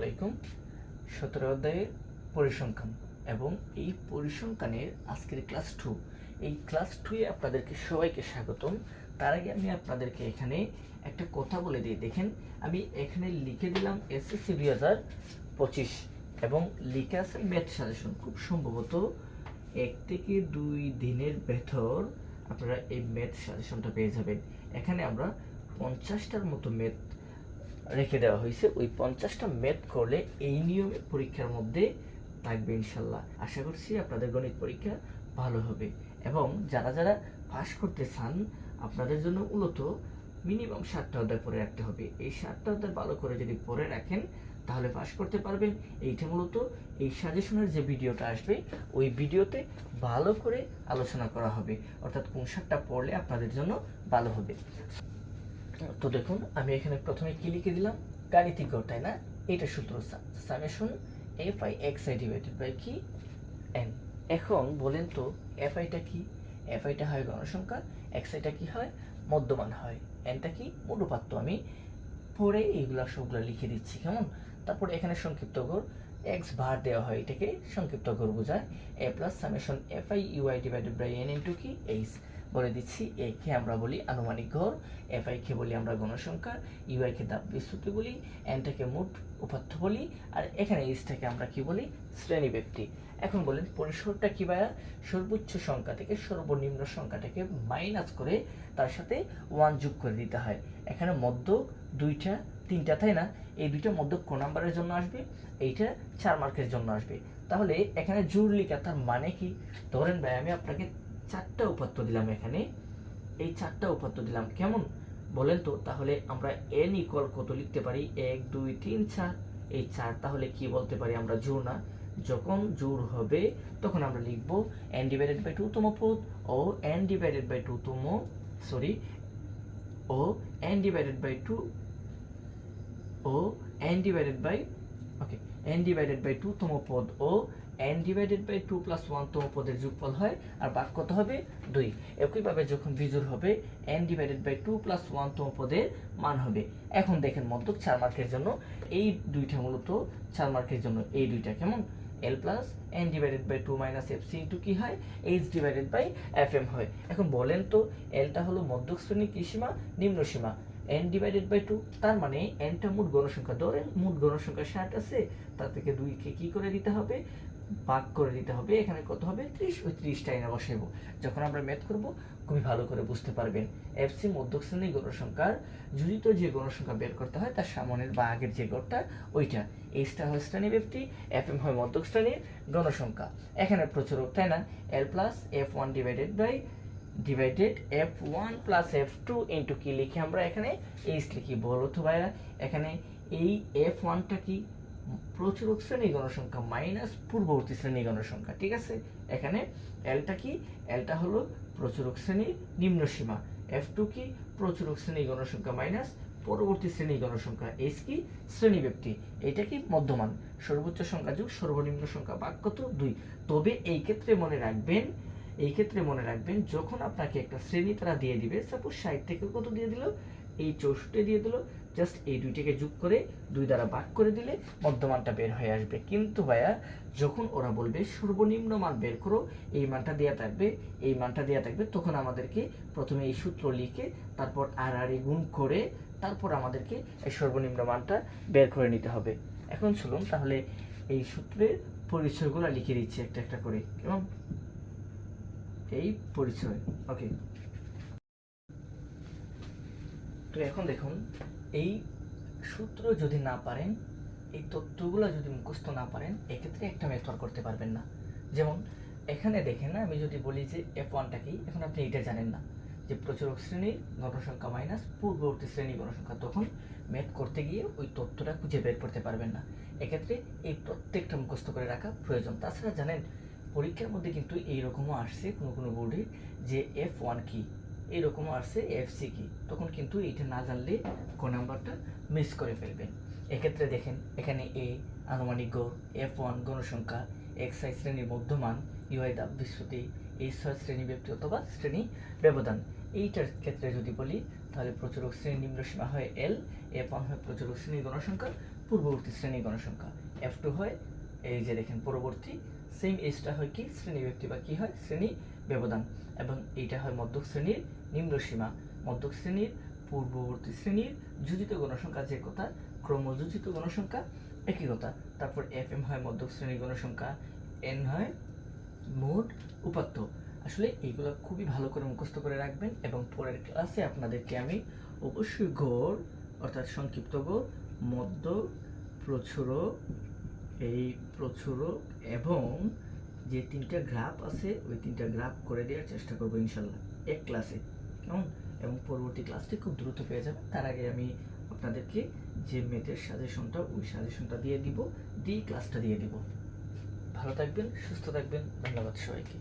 আলাইকুম। সতেরো অধ্যায়ের পরিসংখ্যান এবং এই পরিসংখ্যানের আজকের ক্লাস টু। এই ক্লাস টুয়ে আপনাদেরকে সবাইকে স্বাগতম। তার আগে আমি আপনাদেরকে এখানে একটা কথা বলে দিই। দেখেন, আমি এখানে লিখে দিলাম এসএসসি দুই হাজার পঁচিশ এবং লিখে আছে ম্যাথ সাজেশন খুব সম্ভবত এক থেকে দুই দিনের ভেতর আপনারা এই ম্যাথ সাজেশনটা পেয়ে যাবেন। এখানে আমরা পঞ্চাশটার মতো ম্যাথ রেখে দেওয়া হয়েছে। ওই পঞ্চাশটা ম্যাথ করলে এই নিয়মে পরীক্ষার মধ্যে থাকবে ইনশাল্লাহ। আশা করছি আপনাদের গণিত পরীক্ষা ভালো হবে এবং যারা যারা পাশ করতে চান, আপনাদের জন্য মূলত মিনিমাম সাতটা অধ্যায় পড়ে রাখতে হবে। এই সাতটা অধ্যায় ভালো করে যদি পড়ে রাখেন, তাহলে পাশ করতে পারবেন। এইটা মূলত এই সাজেশনের যে ভিডিওটা আসবে, ওই ভিডিওতে ভালো করে আলোচনা করা হবে। অর্থাৎ কোন সাতটা পড়লে আপনাদের জন্য ভালো হবে। তো দেখুন, আমি এখানে প্রথমে কি লিখে দিলাম? গাণিতিক গড়, তাই না? এটা সূত্র summation F I X I divided by কি? এন। এখন বলেন তো, এফ আইটা কি? এফ আইটা হয় গণসংখ্যা এক্স আইটা কি হয়? মধ্যমান হয়। এনটা কি? অনুপাত্য আমি পরে এইগুলা সবগুলো লিখে দিচ্ছি, কেমন? তারপর এখানে সংক্ষিপ্ত গড়, এক্স ভার দেওয়া হয় এটাকে, সংক্ষিপ্ত গড় বোঝায়। A plus summation F I UI divided by N into কি? এইচ। বলে দিচ্ছি এ কে আমরা বলি আনুমানিক ঘর এফ আই কে বলি আমরা গণসংখ্যা ইউআই কে দাব বিস্তৃতি বলি এনটাকে মোট উপাত্ত বলি, আর এখানে এইচটাকে আমরা কি বলি? শ্রেণি ব্যক্তি এখন বলেন পরিসরটা কি ভাইয়া? সর্বোচ্চ সংখ্যা থেকে সর্বনিম্ন সংখ্যাটাকে মাইনাস করে তার সাথে ওয়ান যোগ করে দিতে হয়। এখানে মধ্য দুইটা, তিনটা, তাই না? এই দুইটা মধ্য কোন নাম্বারের জন্য আসবে, এইটা চার মার্কের জন্য আসবে। তাহলে এখানে জোর লিখা তার মানে কি? ধরেন ভাই, আমি আপনাকে চারটা উপাত্ত দিলাম এখানে। এই চারটা উপাত্ত দিলাম, কেমন? বলেন তো, তাহলে আমরা এন ইকুয়াল কত লিখতে পারি? এক, দুই, তিন, চার। এই চার তাহলে কি বলতে পারি আমরা? জোর না? যখন জোর হবে, তখন আমরা লিখব এন ডিভাইডেড বাই টু তম পদ ও এন ডিভাইডেড বাই টু তম সরি ও N divided by two O N divided by okay N divided by two তম পদ ও N divided by two plus one তম পদের যোগফল হয়, আর বাক কত হবে? দুই। একইভাবে যখন বিজোড় হবে N divided by two plus one তম পদের মান হবে। এখন দেখেন মধ্যক চার মার্কের জন্য, এই দুইটা মূলত চার মার্কের জন্য। এই দুইটা কেমন? L plus N divided by two minus F C into কি হয়? H divided by F M হয়। এখন বলেন তো এলটা হলো মধ্যক শ্রেণি কি সীমা? নিম্ন সীমা। এন ডিভাইডেড বাই টু তার মানে এনটা মোট গণসংখ্যা ধরেন মোট গণসংখ্যা ষাট আছে, তার থেকে দুইকে কি করে দিতে হবে? ভাগ করে দিতে হবে, এখানে কত হবে? ত্রিশ, ওই ত্রিশটা এনে বসাইবো যখন আমরা ম্যাথ করব, খুবই ভালো করে বুঝতে পারবেন। এফসি মধ্যক শ্রেণির গণসংখ্যার, জুড়িত যে গণসংখ্যা বের করতে হয়, তার সামনের বা আগের যে গড়টা, ওইটা। এইচটা হয় শ্রেণি ব্যক্তি এফ এম হয় মধ্যক শ্রেণির গণসংখ্যা। এখানে প্রচুরক তাই না? L plus F one divided by divided F one plus F two into কি লিখি আমরা এখানে? এইচ লিখি। বলো তো ভাইয়া, এখানে এই এফ ওয়ানটা কি? প্রচুরক শ্রেণি গণসংখ্যা মাইনাস পূর্ববর্তী শ্রেণি গণসংখ্যা, ঠিক আছে? এখানে এলটা কি? এলটা হলো প্রচুরক শ্রেণি নিম্ন সীমা। এফ টু কি? প্রচুরক শ্রেণি গণসংখ্যা মাইনাস পরবর্তী শ্রেণি গণসংখ্যা। এইচ কি? শ্রেণি ব্যক্তি। এটা কি? মধ্যমান। সর্বোচ্চ সংখ্যা যুগ, সর্বনিম্ন সংখ্যা বাক কত? দুই। তবে এই ক্ষেত্রে মনে রাখবেন, এই ক্ষেত্রে মনে রাখবেন, যখন আপনাকে একটা শ্রেণি তারা দিয়ে দিবে সাপোজ ষাট থেকে কত দিয়ে দিল? এই চৌষট্টি দিয়ে দিল। জাস্ট এই দুইটাকে যোগ করে দুই দ্বারা ভাগ করে দিলে মধ্যমানটা বের হয়ে আসবে। কিন্তু ভাইয়া, যখন ওরা বলবে সর্বনিম্ন মান বের করো, এই মানটা দেওয়া থাকবে, এই মানটা দেওয়া থাকবে, তখন আমাদেরকে প্রথমে এই সূত্র লিখে তারপর আর আর গুণ করে তারপর আমাদেরকে এই সর্বনিম্ন মানটা বের করে নিতে হবে। এখন চলুন তাহলে এই সূত্রের পরিচয়গুলো লিখে দিচ্ছি একটা একটা করে। কেমন? এই পরিচয় ওকে তো এখন দেখুন এই সূত্র যদি না পারেন, এই তথ্যগুলো যদি মুখস্থ না পারেন, এক্ষেত্রে একটা মেথড করতে পারবেন না। যেমন, এখানে দেখেন আমি যদি বলি যে এফ ওয়ানটা কি, এখন আপনি এটা জানেন না। যে প্রচুরক শ্রেণির গণসংখ্যা মাইনাস পূর্ববর্তী শ্রেণি গণসংখ্যা তখন ম্যাথ করতে গিয়ে ওই তথ্যটা খুঁজে বের করতে পারবেন না। এক্ষেত্রে এই প্রত্যেকটা মুখস্থ করে রাখা প্রয়োজন। তাছাড়া জানেন, পরীক্ষার মধ্যে কিন্তু এইরকমও আসছে কোনো কোনো বোর্ডে যে এফ ওয়ান কি। এরকমও আসছে এফ সি কি তখন কিন্তু এইটা না জানলে ক নাম্বারটা মিস করে ফেলবেন এক্ষেত্রে দেখেন, এখানে এ আনুমানিক গড় এফ ওয়ান গণসংখ্যা এক্স আই শ্রেণির মধ্যমান ইউআই দাব বিশ্বতি এই ছয় শ্রেণি ব্যক্তি অথবা শ্রেণি ব্যবধান। এইটার ক্ষেত্রে যদি বলি, তাহলে প্রচুরক শ্রেণি নিম্ন সীমা হয় এল এফ ওয়ান হয় প্রচুরক শ্রেণি গণসংখ্যা, পূর্ববর্তী শ্রেণি গণসংখ্যা। এফ টু হয়, এই যে দেখেন পরবর্তী সেম এজটা হয় কি? শ্রেণি ব্যক্তি বা কী হয়? শ্রেণি ব্যবধান। এবং এইটা হয় মধ্যক শ্রেণির নিম্ন সীমা মধ্যক শ্রেণির, পূর্ববর্তী শ্রেণির, যোজিত গণসংখ্যা যে কথা, ক্রমযোজিত গণসংখ্যা একই কথা। তারপর এফ এম হয় মধ্যক শ্রেণির গণসংখ্যা এন হয় মোট উপাত্ত। আসলে এইগুলো খুবই ভালো করে মুখস্থ করে রাখবেন এবং পরের ক্লাসে আপনাদেরকে আমি অবশ্যই গড়, অর্থাৎ সংক্ষিপ্ত গড় মধ্য প্রচুর এই প্রচুরক এবং যে তিনটা গ্রাফ আছে, ওই তিনটা গ্রাফ করে দেওয়ার চেষ্টা করব ইনশাল্লাহ, এক ক্লাসে কেমন এবং পরবর্তী ক্লাসটি খুব দ্রুত পেয়ে যাবেন। তার আগে আমি আপনাদেরকে যে মেয়েদের সাজেশনটা ওই সাজেশনটা দিয়ে দিব, দিয়ে ক্লাসটা দিয়ে দিব। ভালো থাকবেন, সুস্থ থাকবেন, ধন্যবাদ সবাইকে।